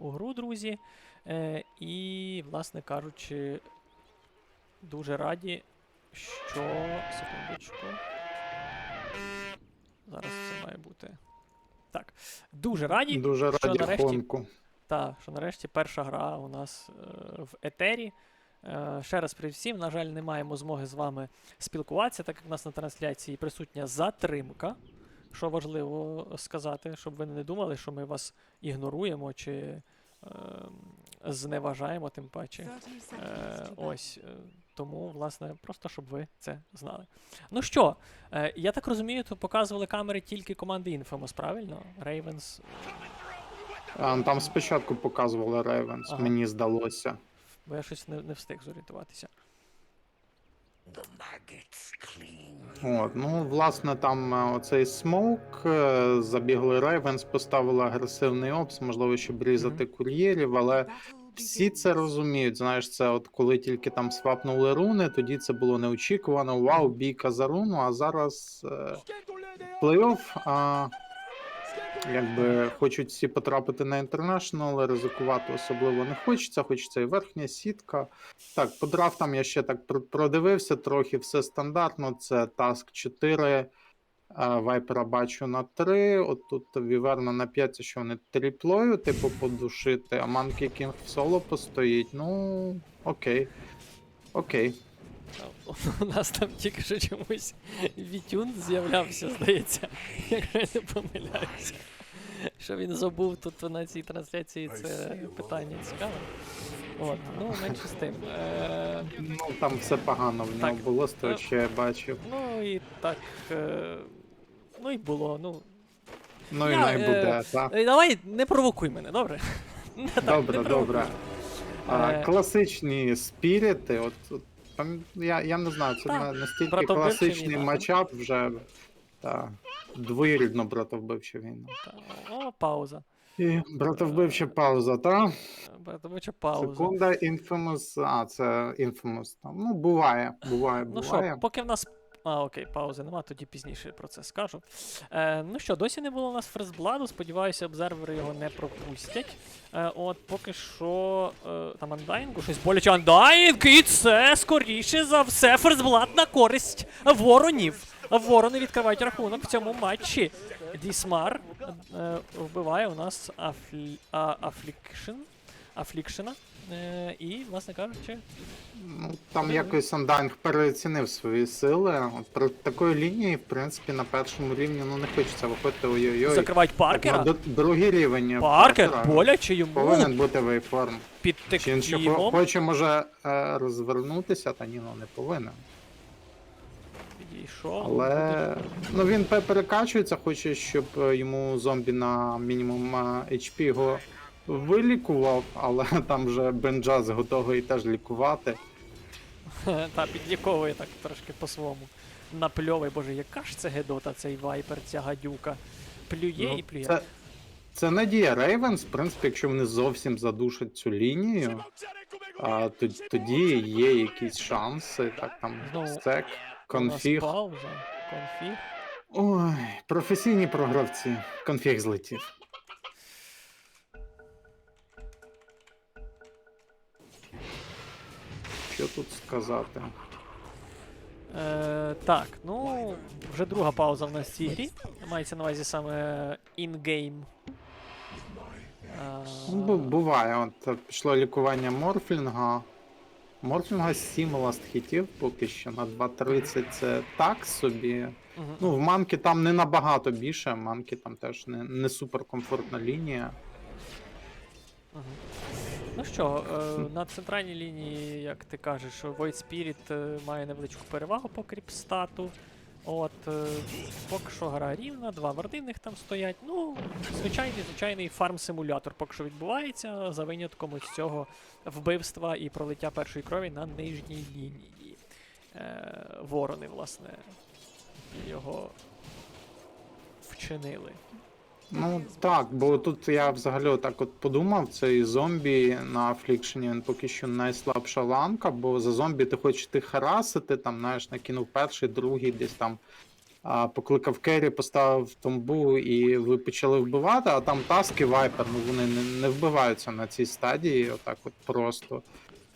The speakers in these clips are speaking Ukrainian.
у гру, друзі. Е, і, власне кажучи, дуже раді, що. Секундочку. Зараз це має бути. Так. Дуже раді, Дуже що раді нарешті Хонку. та, що нарешті перша гра у нас е, в етері. Е, ще раз привіт всім. На жаль, не маємо змоги з вами спілкуватися, так як у нас на трансляції присутня затримка. Що важливо сказати, щоб ви не думали, що ми вас ігноруємо чи е, зневажаємо, тим паче. Е, ось. е, Тому, власне, просто щоб ви це знали. Ну що, е, я так розумію, то показували камери тільки команди Infamous, правильно? Ravens. А, Там спочатку показували Рейвенс, Ага. мені здалося. Бо я щось не, не встиг зорієнтуватися. От, ну, власне, там е, оцей смоук, е, забігли Рейвенс, поставили агресивний опс, можливо, щоб різати кур'єрів, але всі це розуміють. Знаєш, це от коли тільки там свапнули руни, тоді це було неочікувано. Вау, бійка за руну, а зараз е, плей-офф. А, якби хочуть всі потрапити на інтернешнл, але ризикувати особливо не хочеться, хочеться і верхня сітка. Так, по драфтам я ще так продивився трохи, все стандартно. Це Task 4, а, Вайпера бачу на 3. От тут Віверна на 5, що вони тріплою, типу, подушити, а Monkey King в соло постоїть. Ну, окей. Окей. У нас там тільки що чомусь Вітюн з'являвся, здається, якщо я не помиляюся. Що він забув тут на цій трансляції, це питання цікаве. От, ну, менше з тим. Е, Ну, там все погано в нього було з того, Е, що я бачив. ну і так. Е, ну і було. Ну, Ну і най е, буде, так. е, давай не провокуй мене, добре? Добре, добре. Класичні спіріти, от, от я, я не знаю, це настільки класичний матчап вже. Та, двоюрідно братовбивча війна. Та, О, пауза. І братовбивча пауза, та? Братовича пауза. Секунда, Infamous. А, це Infamous. Там. Ну, буває, буває, Ну буває. що, поки в нас. А, окей, паузи нема, тоді пізніше про це скажу. Е, ну що, досі не було у нас ферстбладу, сподіваюся, обзервери його не пропустять. Е, от поки що е, там Undying, щось боляче Undying, і це скоріше за все ферстблад на користь воронів. Ворони відкривають рахунок в цьому матчі. Дісмар е, вбиває у нас Афлі... а, Affliction. Афлікшена. Е, і, власне кажучи, Ну, там якось Undying переоцінив свої сили. От при такої лінії, в принципі, на першому рівні ну, не хочеться виходити ой-ой-ой. закривають Паркера. на д- другий рівень. Паркер, Паркера боляче йому Повинен бути вейформ. під Чи він ще хо- хоче, може, е, розвернутися, та ні, ну не повинен. Підійшов. Але ну, він перекачується, хоче, щоб е, йому зомбі на мінімум е, HP його вилікував, але там вже Бенджаз готовий теж лікувати. Та підліковує так трошки по-своєму. Напльовує, боже, яка ж це гедота, цей вайпер, ця гадюка. Плює Ну, і плює. Це, це надія Рейвенс, в принципі, якщо вони зовсім задушать цю лінію, а, тоді є якісь шанси. Так, там Знову стек, У нас конфіг. Пауза, конфіг. Ой, професійні програвці. Конфіг злетів. Що тут сказати? Е, так, ну, вже друга пауза в нас в цій грі. Мається на увазі саме in-game. Ну, буває, от е, пішло лікування морфлінга. Морфлінга 7 ласт хітів поки що на 2.30 це так собі. Угу. Ну, в манки там не набагато більше, манки там теж не, не суперкомфортна лінія. Угу. Ну що, е, на центральній лінії, як ти кажеш, Void Spirit е, має невеличку перевагу по кріпстату. От, е, поки що гра рівна, два вардинних там стоять. Ну, звичайний, звичайний фарм-симулятор поки що відбувається, за винятком ось цього вбивства і пролиття першої крові на нижній лінії. Е, ворони, власне, його вчинили. Ну так, бо тут я взагалі так от подумав, цей зомбі на Афлікшені він поки що найслабша ланка, бо за зомбі ти хочеш ти харасити, там, знаєш, накинув перший, другий, десь там а, покликав Керрі, поставив томбу, і ви почали вбивати, а там таски вайпер, ну вони не, не вбиваються на цій стадії, отак от просто.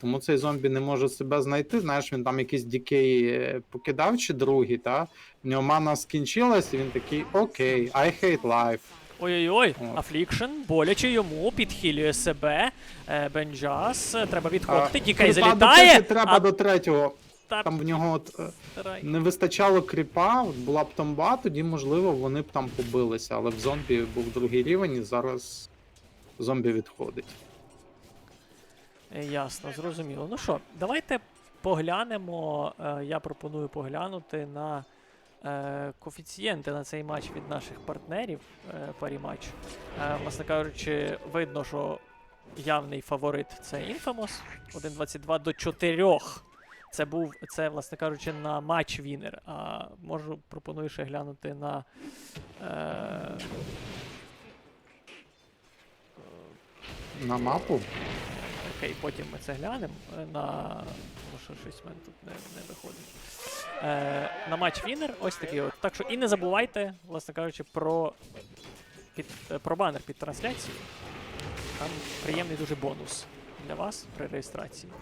Тому цей зомбі не може себе знайти. Знаєш, він там якийсь дікей е, покидав чи другий, та? В нього мана скінчилась, і він такий окей, I hate life. Ой-ой-ой. Афлікшн, боляче йому, підхилює себе. Е, Бенджас, треба відходити, Дікей кріпа до залітає. третього треба а до третього. та- Там в нього от, е, Трай. не вистачало кріпа, от була б томба, тоді можливо вони б там побилися, але в зомбі був другий рівень, і зараз зомбі відходить. Е, Ясно, зрозуміло. Ну що, давайте поглянемо. Я пропоную поглянути на е, коефіцієнти на цей матч від наших партнерів. е, Парі матч. Е, Власне кажучи, видно, що явний фаворит це Infamous 1.22 до 4. Це був, це, власне кажучи, на матч Вінер. А можу пропоную ще глянути на. Е, На мапу. Окей, потім ми це глянемо. е, На. Ну що щось в мене тут не, не виходить. Е, на матч Вінер, ось такий от. Так що і не забувайте, власне кажучи, про, під, е, про банер під трансляцією. Там приємний дуже бонус для вас при реєстрації.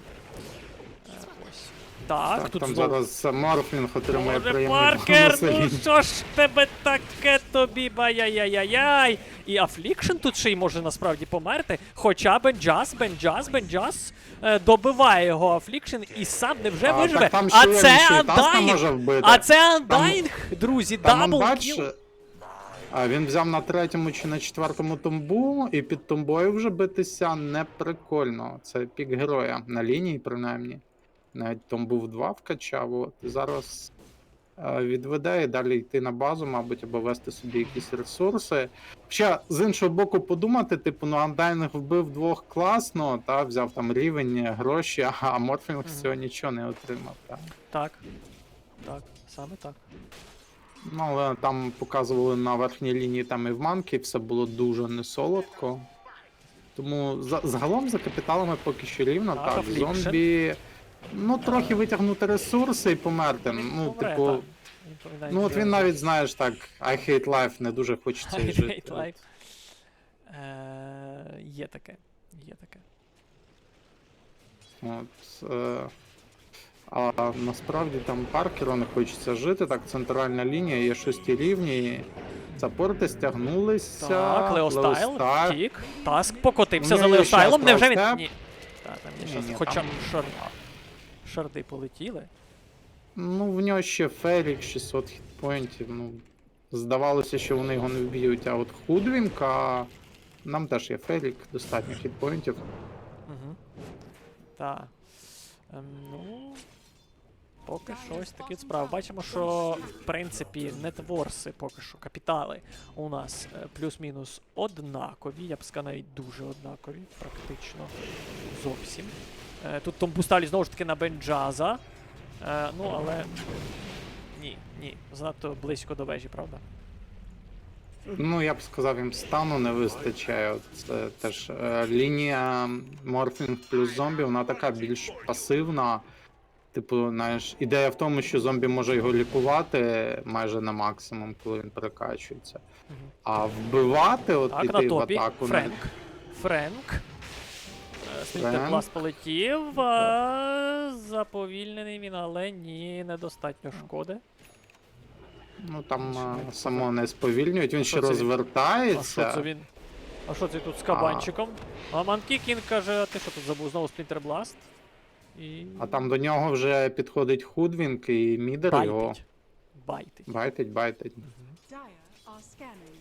Так, Так, тут там знову. зараз Морфлінг отримує Боже, приємний Паркер, ну що ж тебе таке тобі, бай-яй-яй-яй. І Афлікшн тут ще й може насправді померти. Хоча Бенджас, Бенджас, Бенджас е, добиває його Афлікшн і сам не вже А, виживе. так там а ще це й може вбити. А це Андайнг, друзі, Там он дабл кіл. а він взяв на третьому чи на четвертому томбу, і під томбою вже битися не прикольно. Це пік героя на лінії, принаймні. Навіть томбу в 2 вкачав. От. І зараз е, відведе і далі йти на базу, мабуть, або вести собі якісь ресурси. Ще з іншого боку, подумати, типу, ну Андайнг вбив двох класно, та взяв там рівень, гроші, а Морфінг з цього нічого не отримав. Та. Так. Так, саме так. Ну, але там показували на верхній лінії там і в манки, все було дуже несолодко. Тому за, загалом за капіталами поки що рівно. Так, Так, зомбі. Ну, трохи витягнути ресурси і померти. Він Ну, помре, типу. так. Він помре, Ну, от він навіть, знаєш, так, I hate life, не дуже хочеться і I жити. hate life. Е, Є таке. Є таке. От, е, а насправді там Паркеру не хочеться жити. Так, центральна лінія є шості рівні. Саппорти стягнулися. Так, Леостайл, Леостайл. втік. Таск покотився У за нього є Леостайлом. Невже він. Леостеп. Ні. Так, там є Ні, щас. ні, Хоча там- шар... шарди полетіли. Ну, в нього ще Ферік 600 хітпоінтів. Ну, здавалося, що вони його не вб'ють. А от Худвінка. Нам теж є Ферік, достатньо хітпоінтів. Угу. Так. Ем, ну. Поки що ось такі справи. Бачимо, що в принципі нетворси, поки що капітали у нас е, плюс-мінус однакові. Я б сказав, навіть дуже однакові, практично зовсім. Е, тут Том Бусталі знову ж таки на Бенджаза. Е, ну, але. Ні, ні, занадто близько до вежі, правда? Ну, я б сказав, їм стану не вистачає. Це теж лінія Морфінг плюс зомбі, вона така більш пасивна. Типу, знаєш, ідея в тому, що зомбі може його лікувати майже на максимум, коли він перекачується. А вбивати, от Так, іти на в топі. атаку. не- Френк. Френк. Е, полетів. а, Заповільнений він, але ні, недостатньо шкоди. Ну там Що е, само не сповільнюють, він ще розвертається. А що це він? А що це тут з кабанчиком? А Манкікін каже, а ти що тут забув знову Спінтербласт? І. А там до нього вже підходить Худвінг і мідер його байтить. Байтить. байтить, байтить. Are scanning.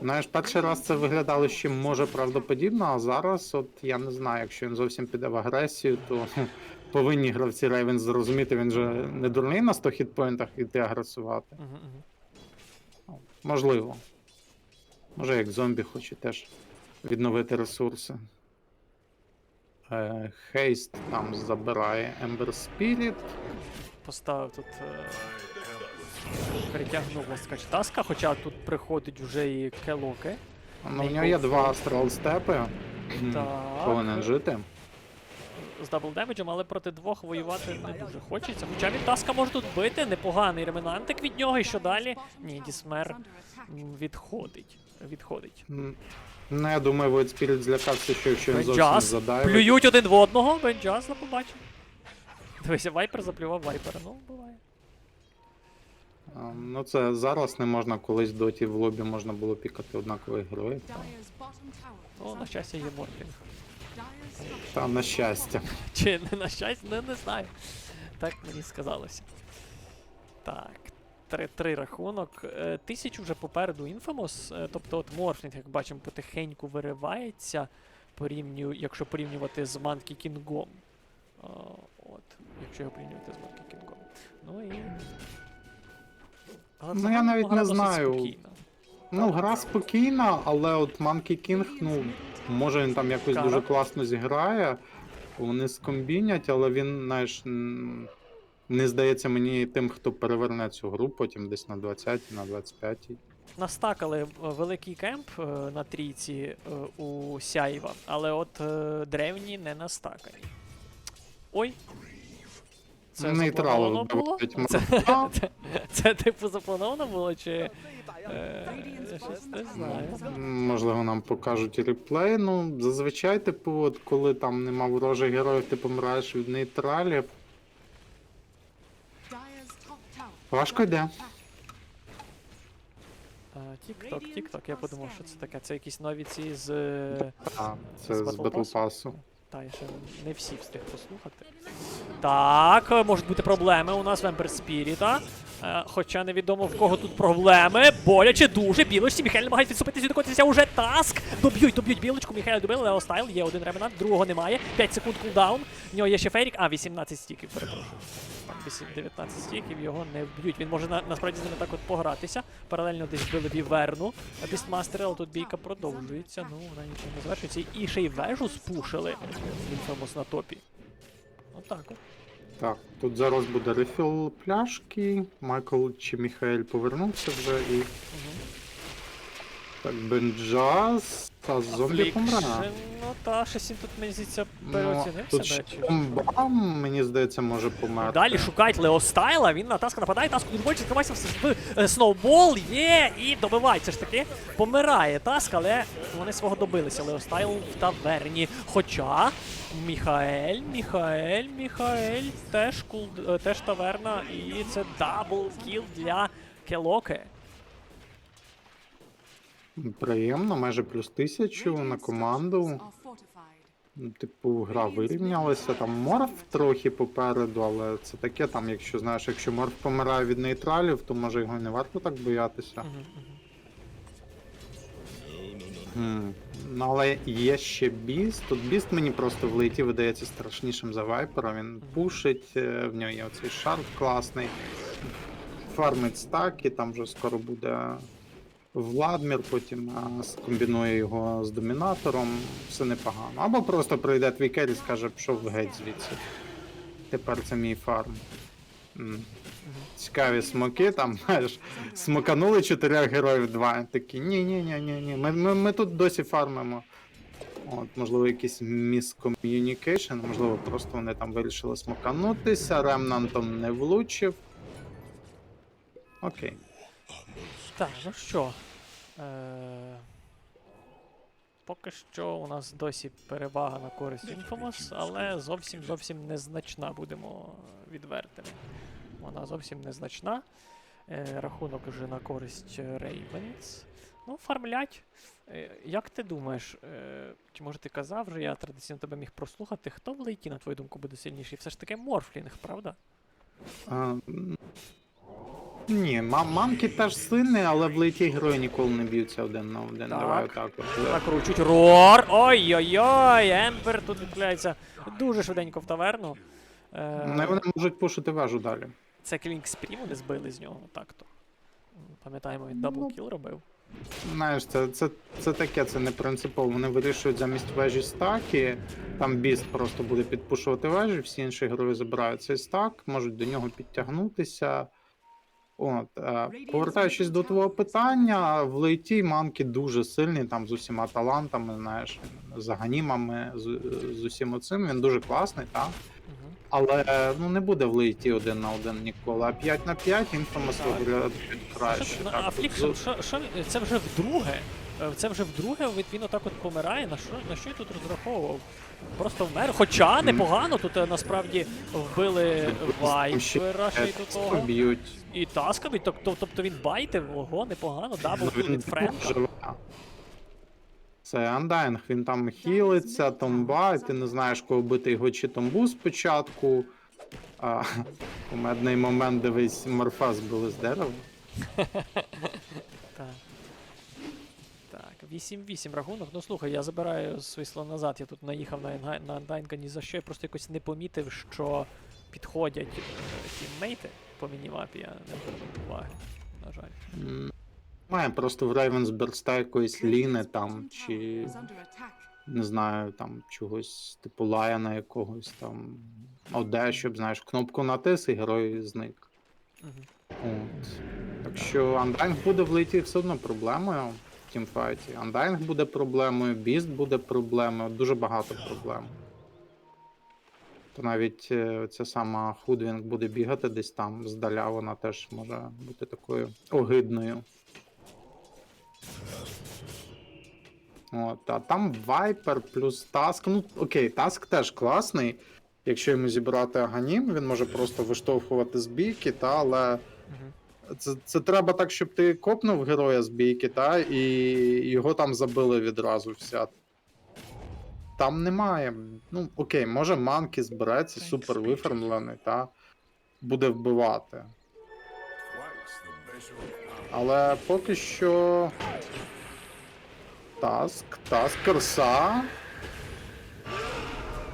Знаєш, перший раз це виглядало ще може правдоподібно, а зараз, от я не знаю, якщо він зовсім піде в агресію, то повинні гравці Рейвен зрозуміти, він же не дурний на 100 хітпоінтах іти агресувати. Угу, угу. Можливо. Може, як зомбі хоче теж відновити ресурси. Хейст там забирає Ember Spirit. Поставив тут. Е... Притягнув власне таска, хоча тут приходить вже і келоки. Ну, у нього є два астрал степи. Повинен жити. з дабл демеджем, але проти двох воювати не дуже хочеться. Хоча він таска може тут бити, непоганий ремінантик від нього, і що далі? Ні, Дісмер відходить. Відходить. Ну, я думаю, Spirit злякався, що якщо він зовсім Бенджас. задає. Плюють один в одного. Бенджас на побачив. Дивися, вайпер заплював вайпера. Ну, буває. Ну це зараз не можна, колись в доті в лобі можна було пікати однакових героїв. Dyer's bottom tower. Ну, на щастя, є морфінг. Dyer's structures Та на щастя. Чи не на щастя, не, не знаю. Так мені сказалося. Так. 3-3 рахунок. Е, Тисячу вже попереду Infamous, е, тобто от Морфлінг, як бачимо, потихеньку виривається, порівнюю, якщо порівнювати з Манкі Кінгом. А, от, якщо його порівнювати з Манкі Кінгом. Ну і. Але Ну, я навіть не знаю. спокійна. Ну, гра спокійна, але от Monkey King, ну, може він там якось Кара. дуже класно зіграє. Вони скомбінять, але він, знаєш, не здається мені тим, хто переверне цю гру потім десь на 20-й, на 25-й. Настакали е, великий кемп е, на трійці е, у Сяєва, але от древні не настакані. Ой. Це заплановано було? Це, це, це типу заплановано було, чи. Е, не знаю. Можливо, нам покажуть реплей. Ну, зазвичай, типу, от коли там нема ворожих героїв, ти помираєш від нейтралів. Dyer's top tower. Важко йде. Е, Тік-ток, тік-ток, я подумав, що це таке. Це якісь нові ці з. А, це З Battle Pass? Pass. Та, я ще не всі встиг послухати. Так, е, можуть бути проблеми у нас в Ember Spirit. Е, Хоча невідомо в кого тут проблеми. Боляче дуже. Білочці. Міхайль намагається відступитися, відкотитися уже таск. Доб'ють, доб'ють білочку. Міхайль добили, Лео Стайл. Є один ремонант, другого немає. 5 секунд кулдаун. В нього є ще фейрік. А, 18 стіків, перепрошую. Так, 8, 19 стіків його не вб'ють. Він може на, насправді з ними так от погратися. Паралельно десь били віверну. Бістмастери, але тут бійка продовжується. Ну, вона нічого не завершується. І ще й вежу спушили. Інфамус на топі. Отак от. Так, тут зараз буде рефіл пляшки. Майкл чи Міхаель повернувся вже і. Так, Бенджаз. Та зомбі помре. Та, щось він тут, мені здається, Ну, переоцінив тут Чи... бомба, мені здається, може померти. Далі шукають Лео Стайла, він на таска нападає, таску відбольчик, тримається в е, сноубол, є, і добивають. Все ж таки помирає таск, але вони свого добилися. Лео Стайл в таверні. Хоча Міхаель, Міхаель, Міхаель теж кул, е, теж таверна, і це дабл кіл для Келоке. Приємно, майже плюс тисячу на команду. structures are fortified. Ну, Типу, гра вирівнялася, там морф трохи попереду, але це таке, там, якщо знаєш, якщо морф помирає від нейтралів, то може його не варто так боятися. Хм. Ну, але є ще біст. Тут біст мені просто в лейті видається страшнішим за вайпера. Він пушить, е, в нього є оцей шарт класний. Фармить стаки, там вже скоро буде Владмір, потім скомбінує його з домінатором. Все непогано. Або просто прийде твій керрі і скаже, пішов геть звідси. Тепер це мій фарм. Цікаві смоки, там, знаєш, смоканули чотирьох героїв два. Такі, ні, ні, ні, ні, ні. Ми, ми, ми тут досі фармимо. От, можливо, якийсь міском'юнікейшн, можливо, просто вони там вирішили смоканутися, ремнантом не влучив. Окей. Так, ну що. Е... Поки що у нас досі перевага на користь Infamous, але зовсім зовсім незначна, будемо відвертими. Вона зовсім незначна. Е, рахунок вже на користь Ravens. Ну, фармлять. Е, як ти думаєш, е, чи може ти казав вже, я традиційно тебе міг прослухати, хто в лейті, на твою думку, буде сильніший? Все ж таки Морфлінг, правда? А, ні, ма- мамки теж сильні, але в лейті герої ніколи не б'ються один на один. Так. Давай отак от. Накручуть рор. Ой-ой-ой, Ембер тут відправляється дуже швиденько в таверну. Е, Ну, і вони можуть пушити вежу далі. Це Клінк Спрі вони збили з нього так-то. Пам'ятаємо, він даблкіл робив. Знаєш, це, це, це таке, це не принципово. Вони вирішують замість вежі стаки. Там біст просто буде підпушувати вежі, всі інші герої забирають цей стак, можуть до нього підтягнутися. От, е, повертаючись до твого питання, в лейті мамки дуже сильний, там з усіма талантами, знаєш, з аганімами, з, з усім оцим. Він дуже класний, так? Але ну не буде в лейті один на один ніколи. А 5 на 5 інфомас виглядає краще. Так. А Флікшн, що, що, це вже вдруге. Е, Це вже вдруге він, отак от помирає. На що, на що я тут розраховував? Просто вмер. Хоча непогано, тут е, насправді вбили Вайпера ще й до того. І тасками, тобто, тобто він байтив, ого, непогано, дабл Ну, від Френка. Це Андайнг, він там хілиться, томба, і ти не знаєш, кого бити його чи томбу спочатку. А, у медний момент дивись, морфа збили з дерева. Так. Так, 8-8 рахунок. Ну слухай, я забираю свій слон назад. Я тут наїхав на, на Андайнга ні за що. Я просто якось не помітив, що підходять е, тіммейти по мінімапі. Я не звернув уваги. На жаль. Має просто в Рейвенс берста якоїсь ліни там, чи не знаю, там чогось типу лаяна якогось там. Оде, щоб знаєш, кнопку натис і герой зник. Мгм. От. Так що Андайнг буде в лейті все одно проблемою тімфайті. Андайнг буде проблемою, Біст буде проблемою, дуже багато проблем. То навіть е, ця сама Худвінг буде бігати десь там здаля, вона теж може бути такою огидною. От, а там Вайпер плюс Таск. Ну, окей, Таск теж класний. Якщо йому зібрати аганім, він може просто виштовхувати з бійки, та, але. Це, це треба так, щоб ти копнув героя з бійки, та, і його там забили відразу вся. Там немає. Ну, окей, може манки збереться, супер виформлений, та буде вбивати. Але поки що. Таск, таск, Керса.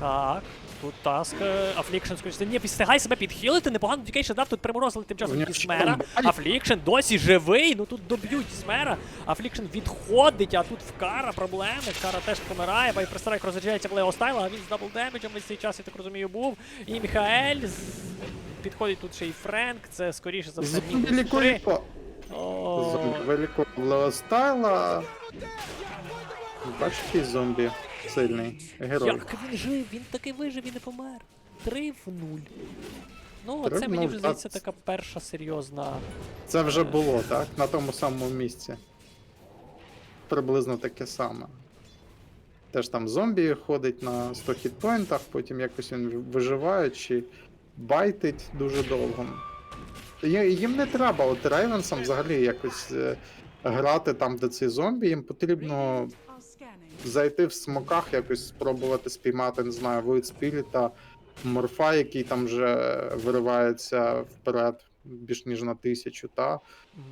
Так. Тут таск, Афлікшн скоріше. Ні, встигай себе підхилити, непогано тільки ще дав, тут приморозили тим часом Ізмера. ще там Афлікшн досі живий, ну тут доб'ють Ізмера. Афлікшн відходить, а тут в Кара проблеми. Кара теж помирає, Байперстрайк розряджається в Лео Стайла, а він з дабл демеджем весь цей час, я так розумію, був. І Міхаель, з- підходить тут ще й Френк, це скоріше за все Зомбі мінус три. Бачиш, який зомбі сильний герой. Як він жив, він таки вижив і не помер. 3 в 0. Ну, Три це в мені нуль, вже так. здається така перша серйозна. Це вже було, так? На тому самому місці. Приблизно таке саме. Теж там зомбі ходить на 100 хітпоінтах, потім якось він виживає чи байтить дуже довго. Їм не треба, от Рейвенсам взагалі якось е, грати там, де ці зомбі, їм потрібно. Зайти в смоках, якось спробувати спіймати, не знаю, Void Spirit, морфа, який там вже виривається вперед більш ніж на тисячу, та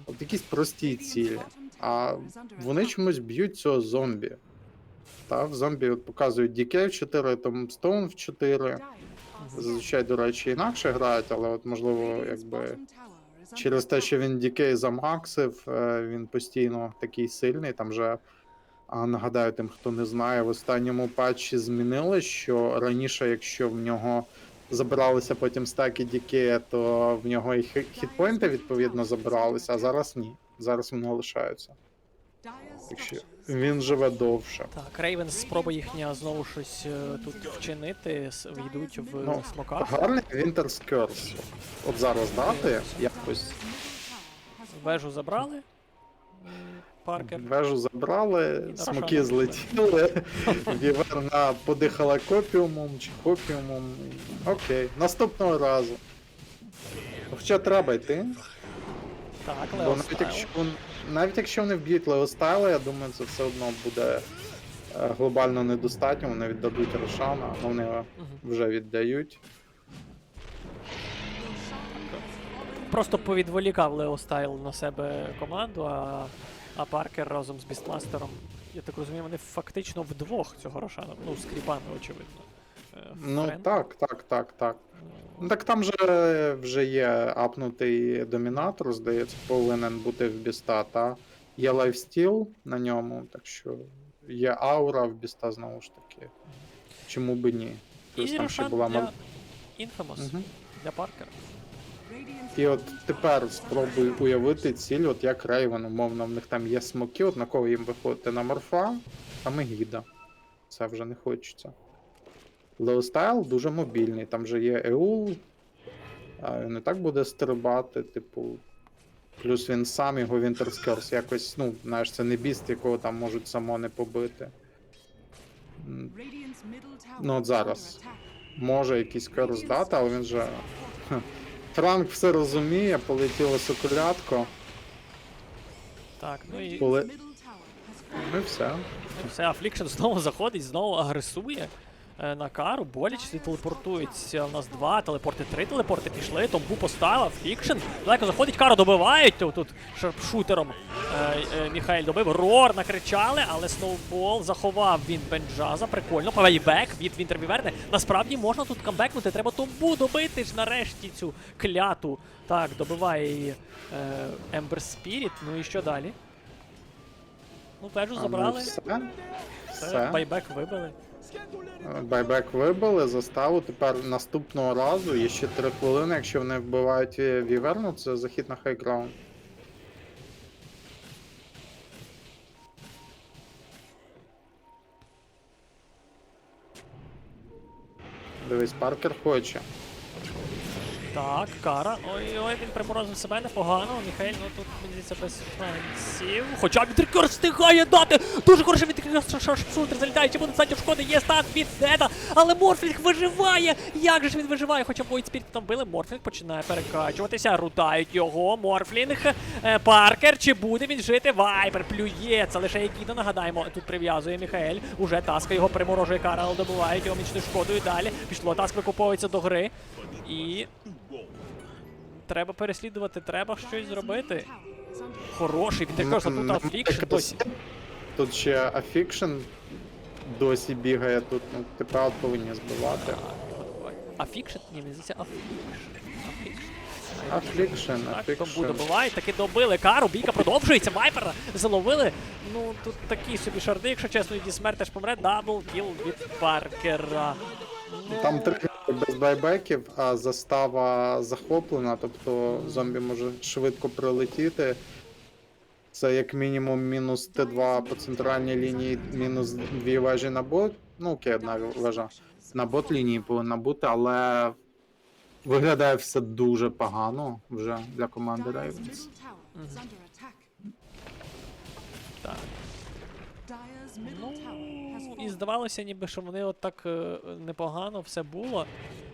от якісь прості цілі. А вони чомусь б'ють цього зомбі. Та в зомбі от показують DK в 4, там Stone в 4. Зазвичай, до речі, інакше грають, але от можливо, якби. Через те, що він DK замаксив, е, він постійно такий сильний. Там вже а, нагадаю тим, хто не знає, в останньому патчі змінили, що раніше, якщо в нього забиралися потім стаки DK, то в нього і хі- хітпоінти відповідно забиралися, а зараз ні. Зараз вони лишаються. Dire's Так що structures він живе довше. Так, Рейвенс спроба їхня знову щось е, тут вчинити, с- війдуть в Ну, смоках. Гарний Winter's Curse. От зараз дати якось Вежу забрали. Паркер. Вежу забрали, І смоки злетіли, Віверна подихала копіумом чи копіумом. Окей, наступного разу. Хоча треба йти, Так, бо Лео навіть якщо, навіть якщо вони вб'ють Леостайла, я думаю, це все одно буде е, глобально недостатньо. Вони віддадуть Рошана, а вони його вже віддають. Просто повідволікав Лео Стайл на себе команду, а, а Паркер разом з Бістластером. Я так розумію, вони фактично вдвох цього Рошана. Ну, з кріпами, очевидно. Е, Ну Френ. так, так, так, так. Ну, Ну так там же вже є апнутий домінатор, здається, повинен бути в біста, та є лайфстіл на ньому, так що є аура в біста знову ж таки. Чому би ні? І там ще була для. Infamous, Мгм. для Паркера. І от тепер спробуй уявити ціль, от як Рейвен, умовно, в них там є смоки, от на кого їм виходити на морфа, а Мегіда. Це вже не хочеться. Леостайл дуже мобільний, там же є Еул, а він і так буде стрибати, типу. Плюс він сам його Вінтерскерс якось, ну, знаєш, це не біст, якого там можуть само не побити. Ну от зараз. Може якийсь керус дати, але він же. Хе. Франк все розуміє, полетіло соколятко, Так, ну і Коли- ну і все. все, Афлікшн знову заходить, знову агресує. Е, На кару, боляче телепортується. У нас два телепорти, три телепорти пішли. Томбу поставив, Фікшн. Далеко заходить, кару добивають. Тут, шарпшутером е, е, Міхаель добив. Рор накричали, але Сноубол заховав він Бенджаза. Прикольно. Павейбек від Вінтервіверни. Насправді можна тут камбекнути. Треба Томбу добити ж нарешті цю кляту. Так, добиває її Ембер Спіріт. Ну і що далі? Ну, пежу забрали. Все. Байбек вибили. Байбек вибили, заставу. Тепер наступного разу є ще 3 хвилини. Якщо вони вбивають е, Віверну, це захід на хайграунд. Дивись, Паркер хоче. Так, кара. Ой-ой, він приморозив себе непогано. Міхаель, ну тут мені здається без шансів. Хоча Вітрикер встигає дати! Дуже хороше Вітрикер шарпшутер залітає, чи буде статі шкоди, є стат від Деда, але Морфлінг виживає! Як же ж він виживає? Хоча Spirit там били, Морфлінг починає перекачуватися, рутають його, Морфлінг, е, Паркер, чи буде він жити? Вайпер плює, це лише Егіда, нагадаємо, тут прив'язує Міхаель, уже таска його приморожує кара, але добивають його мічною шкодою далі. Пішло, таск викуповується до гри. І треба переслідувати, треба щось зробити. Хороший Вітрикер, тут М, Афлікшн досі. Тут ще Афікшн досі бігає, тут ну, тепер от повинні збивати. Афікшн? Ні, мені здається, Афікшн. Афікшн. Афлікшн, Так, Томбу добивають, таки добили кару, бійка продовжується, Вайпера заловили. Ну, тут такі собі шарди, якщо чесно, і Дісмер теж помре, дабл кіл від Паркера. Там три без байбеків, а застава захоплена, тобто зомбі може швидко прилетіти. Це як мінімум мінус Т2 по центральній лінії, мінус дві вежі на бот. Ну окей, одна вежа. На бот лінії повинна бути, але виглядає все дуже погано вже для команди Ravens. Ну, і здавалося, ніби що вони от так е, непогано все було.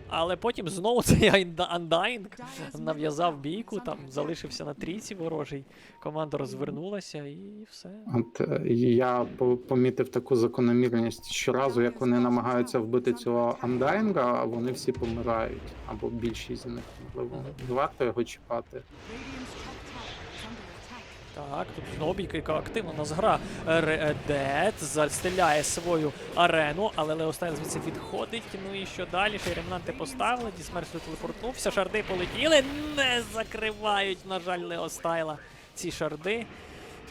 Але потім знову цей Анда- Undying нав'язав бійку, там залишився на трійці ворожий. Команда розвернулася і все. От е, я по- помітив таку закономірність щоразу, як вони намагаються вбити цього андайнга, вони всі помирають. Або більшість з них, можливо, не варто його чіпати. Так, тут знову бійка, яка активно нас гра. Ре- Дед застеляє свою арену, але Леостайл звідси відходить. Ну і що далі? Ще ремнанти поставили, Дісмерсу телепортнувся, шарди полетіли, не закривають, на жаль, Леостайла ці шарди.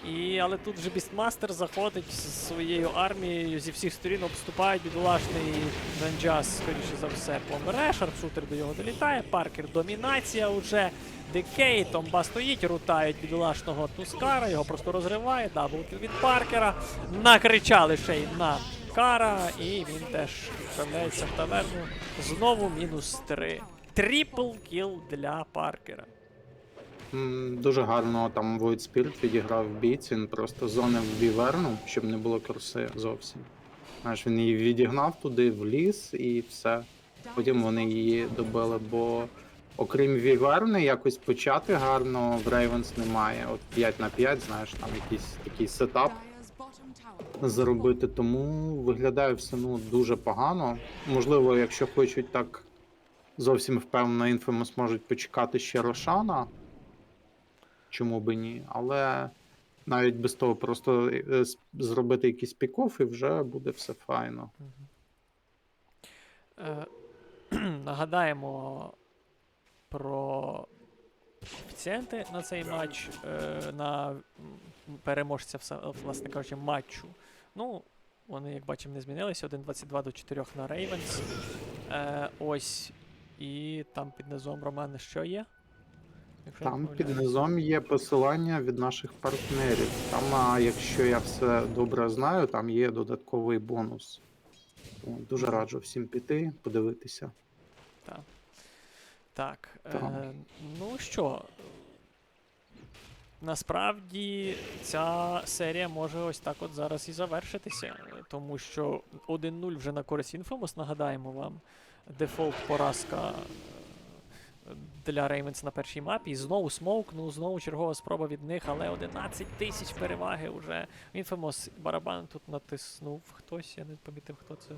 І, але тут вже Бістмастер заходить з своєю армією зі всіх сторін обступають бідолашний Венджас, скоріше за все, помре. Шарпшутер до його долітає. Паркер домінація уже. Декей, Томба стоїть, рутають бідолашного Тускара, його просто розриває. Даблкіл від Паркера. Накричали ще й на Кара, і він теж відправляється в таверну. Знову мінус 3. Трипл кіл для Паркера. Дуже гарно там Spirit відіграв в він просто зонив віверну, щоб не було курси зовсім. Знаєш, він її відігнав туди в ліс і все. Потім вони її добили, бо окрім віверни, якось почати гарно в Ravens немає. От 5 на 5, знаєш, там якийсь такий сетап зробити, тому виглядає все ну дуже погано. Можливо, якщо хочуть так зовсім впевнено, Infamous можуть почекати ще Рошана. Чому би ні? Але навіть без того просто е, зробити якийсь пікоф і вже буде все файно. Е, нагадаємо про коефіцієнти на цей матч, е, на переможця, власне кажучи, матчу. Ну, вони, як бачимо, не змінилися. 1.22 до 4 на. Е, ось. І там під низом Роман що є? Якщо Там під низом є посилання від наших партнерів. Там, а, якщо я все добре знаю, там є додатковий бонус. Дуже раджу всім піти, подивитися. Так. Так. Так. Е, ну що. Насправді ця серія може ось так от зараз і завершитися, тому що 1-0 вже на користь Infamous, нагадаємо вам. Дефолт поразка для Рейвенс на першій мапі. І знову смоук, ну знову чергова спроба від них, але 11 тисяч переваги вже. Infamous барабан тут натиснув хтось, я не помітив, хто це.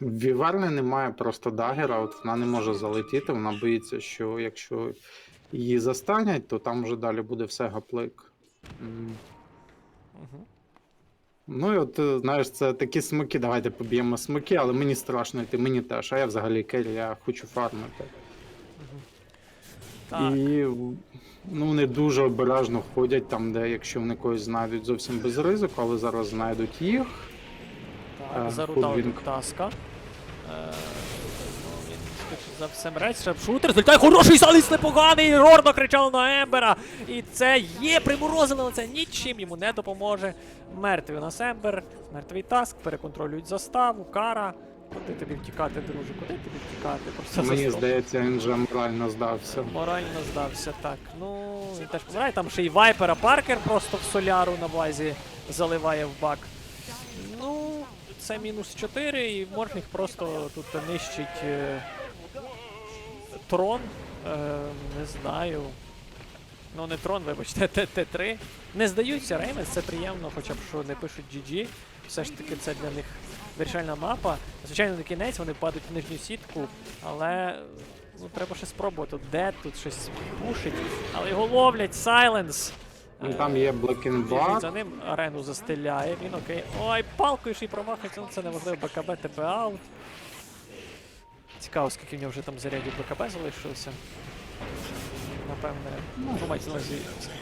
В Віверни немає просто дагера, от вона не може залетіти, вона боїться, що якщо її застанять, то там вже далі буде все гаплик. Угу. Ну і от, е, знаєш, це такі смоки, давайте поб'ємо смоки, але мені страшно йти, мені теж, а я взагалі керрі, я хочу фармити. Так. І ну, вони дуже обережно ходять там, де якщо вони когось знайдуть зовсім без ризику, але зараз знайдуть їх. Так, Е, таска. Е, він, скоріше за все, мрець, шарпшутер, злітає хороший саліс непоганий, Рорно кричав на Ембера. І це є приморозили, але це нічим йому не допоможе. Мертвий у нас Ембер, мертвий таск, переконтролюють заставу, кара. Куди тобі втікати, друже? Куди тобі втікати? Просто Мені здається, він вже морально здався. Морально здався, так. Ну, він теж помирає. Там ще й вайпера Паркер просто в соляру на базі заливає в бак. Ну, це мінус 4, і Морфінг просто тут нищить е, трон. Е, не знаю. Ну, не трон, вибачте, Т3. Не здаються Реймес, це приємно, хоча б що не пишуть GG. Все ж таки це для них вирішальна мапа. Звичайно, на кінець вони падають в нижню сітку, але ну, треба ще спробувати. Де тут щось пушить, але його ловлять, Сайленс. Ну, Там є Black. за ним, арену застеляє, він окей. Ой, палкою ще й промахається, ну це неможливо, БКБ, ТП аут. Цікаво, скільки в нього вже там зарядів БКБ залишилося. Напевне, ну, мається на увазі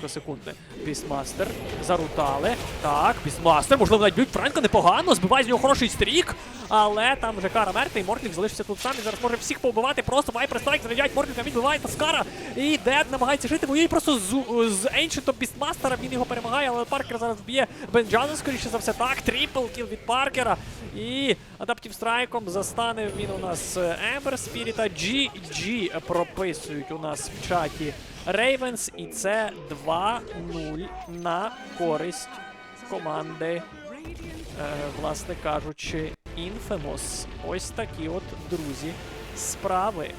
секунди. Бістмастер зарутали. Так, Бістмастер, можливо, навіть б'ють Френка непогано, збиває з нього хороший стрік, але там вже Кара мертвий, Мортлік залишився тут сам, і зараз може всіх побивати, просто Вайпер страйк, заряджають Мортліка, він биває Таскара, і Дед намагається жити, воює просто з, з Ancient Бістмастера, він його перемагає, але Паркер зараз б'є Бенджана, скоріше за все, так, трипл кіл від Паркера, і адаптів страйком застане він у нас Ембер Спіріта, GG прописують у нас в чаті Рейвенс, і це 2-0 на користь команди, е, власне кажучи, Infamous. Ось такі от, друзі, справи.